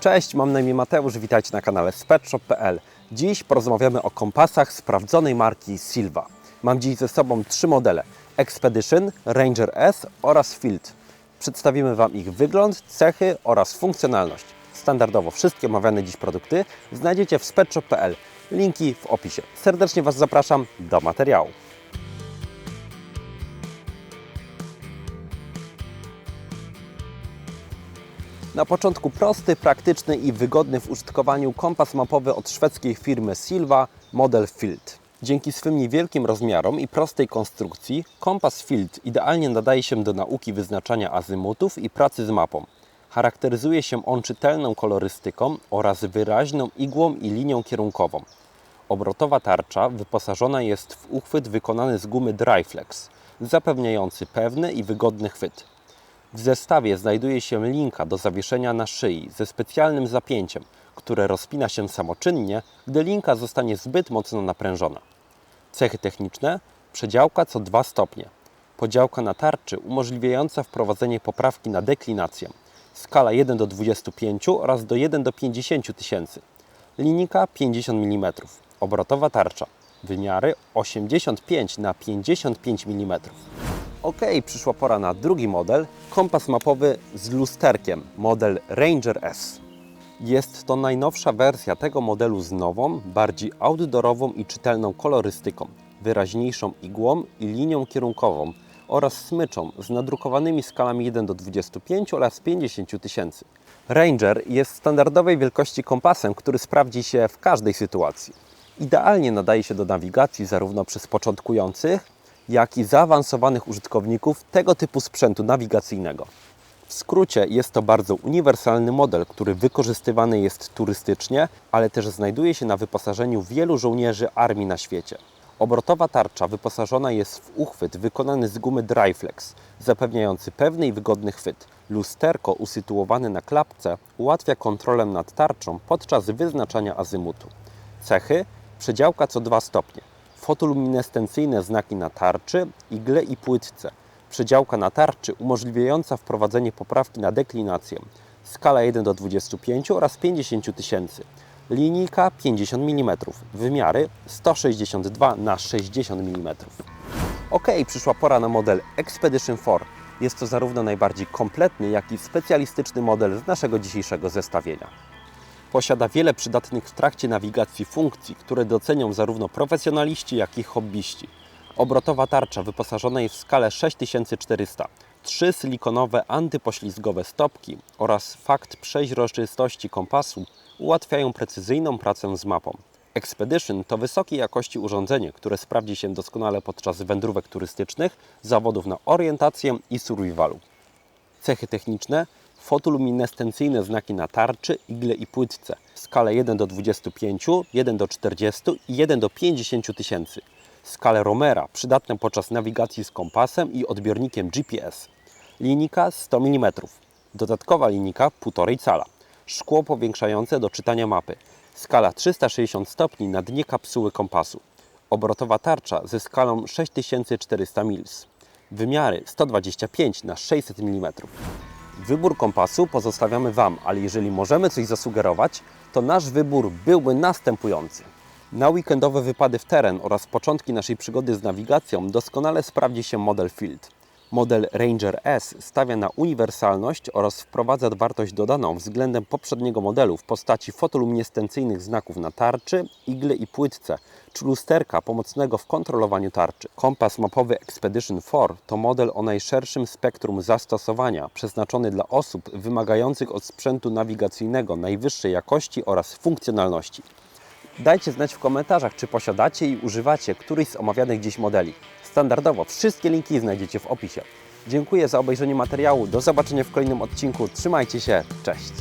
Cześć, mam na imię Mateusz, witajcie na kanale spetshop.pl. Dziś porozmawiamy o kompasach sprawdzonej marki Silva. Mam dziś ze sobą trzy modele: Expedition, Ranger S oraz Field. Przedstawimy Wam ich wygląd, cechy oraz funkcjonalność. Standardowo wszystkie omawiane dziś produkty znajdziecie w spetshop.pl. Linki w opisie. Serdecznie Was zapraszam do materiału. Na początku prosty, praktyczny i wygodny w użytkowaniu kompas mapowy od szwedzkiej firmy Silva model Field. Dzięki swym niewielkim rozmiarom i prostej konstrukcji, kompas Field idealnie nadaje się do nauki wyznaczania azymutów i pracy z mapą. Charakteryzuje się on czytelną kolorystyką oraz wyraźną igłą i linią kierunkową. Obrotowa tarcza wyposażona jest w uchwyt wykonany z gumy Dryflex, zapewniający pewny i wygodny chwyt. W zestawie znajduje się linka do zawieszenia na szyi ze specjalnym zapięciem, które rozpina się samoczynnie, gdy linka zostanie zbyt mocno naprężona. Cechy techniczne: przedziałka co 2 stopnie, podziałka na tarczy umożliwiająca wprowadzenie poprawki na deklinację, skala 1 do 25 oraz do 1 do 50 tysięcy, linijka 50 mm, obrotowa tarcza, wymiary 85 na 55 mm. Ok, przyszła pora na drugi model, kompas mapowy z lusterkiem, model Ranger S. Jest to najnowsza wersja tego modelu z nową, bardziej outdoorową i czytelną kolorystyką, wyraźniejszą igłą i linią kierunkową oraz smyczą z nadrukowanymi skalami 1 do 25 oraz 50 tysięcy. Ranger jest standardowej wielkości kompasem, który sprawdzi się w każdej sytuacji. Idealnie nadaje się do nawigacji zarówno przez początkujących, jak i zaawansowanych użytkowników tego typu sprzętu nawigacyjnego. W skrócie jest to bardzo uniwersalny model, który wykorzystywany jest turystycznie, ale też znajduje się na wyposażeniu wielu żołnierzy armii na świecie. Obrotowa tarcza wyposażona jest w uchwyt wykonany z gumy Dryflex, zapewniający pewny i wygodny chwyt. Lusterko usytuowane na klapce ułatwia kontrolę nad tarczą podczas wyznaczania azymutu. Cechy: przedziałka co 2 stopnie, fotoluminescencyjne znaki na tarczy, igle i płytce, przedziałka na tarczy umożliwiająca wprowadzenie poprawki na deklinację, skala 1 do 25 oraz 50 tysięcy, linijka 50 mm, wymiary 162 na 60 mm. Ok, przyszła pora na model Expedition 4. Jest to zarówno najbardziej kompletny, jak i specjalistyczny model z naszego dzisiejszego zestawienia. Posiada wiele przydatnych w trakcie nawigacji funkcji, które docenią zarówno profesjonaliści, jak i hobbyści. Obrotowa tarcza wyposażona jest w skalę 6400, trzy silikonowe antypoślizgowe stopki oraz fakt przeźroczystości kompasu ułatwiają precyzyjną pracę z mapą. Expedition to wysokiej jakości urządzenie, które sprawdzi się doskonale podczas wędrówek turystycznych, zawodów na orientację i survivalu. Cechy techniczne fotoluminescencyjne znaki na tarczy, igle i płytce w skale 1 do 25, 1 do 40 i 1 do 50 tysięcy. Skalę Romera przydatne podczas nawigacji z kompasem i odbiornikiem GPS. Linijka 100 mm. Dodatkowa linijka 1,5 cala. Szkło powiększające do czytania mapy. Skala 360 stopni na dnie kapsuły kompasu. Obrotowa tarcza ze skalą 6400 mils. Wymiary 125 na 600 mm. Wybór kompasu pozostawiamy Wam, ale jeżeli możemy coś zasugerować, to nasz wybór byłby następujący. Na weekendowe wypady w teren oraz początki naszej przygody z nawigacją doskonale sprawdzi się model Field. Model Ranger S stawia na uniwersalność oraz wprowadza wartość dodaną względem poprzedniego modelu w postaci fotoluminescencyjnych znaków na tarczy, igle i płytce, czy lusterka pomocnego w kontrolowaniu tarczy. Kompas mapowy Expedition 4 to model o najszerszym spektrum zastosowania, przeznaczony dla osób wymagających od sprzętu nawigacyjnego najwyższej jakości oraz funkcjonalności. Dajcie znać w komentarzach, czy posiadacie i używacie któryś z omawianych dziś modeli. Standardowo wszystkie linki znajdziecie w opisie. Dziękuję za obejrzenie materiału. Do zobaczenia w kolejnym odcinku. Trzymajcie się. Cześć.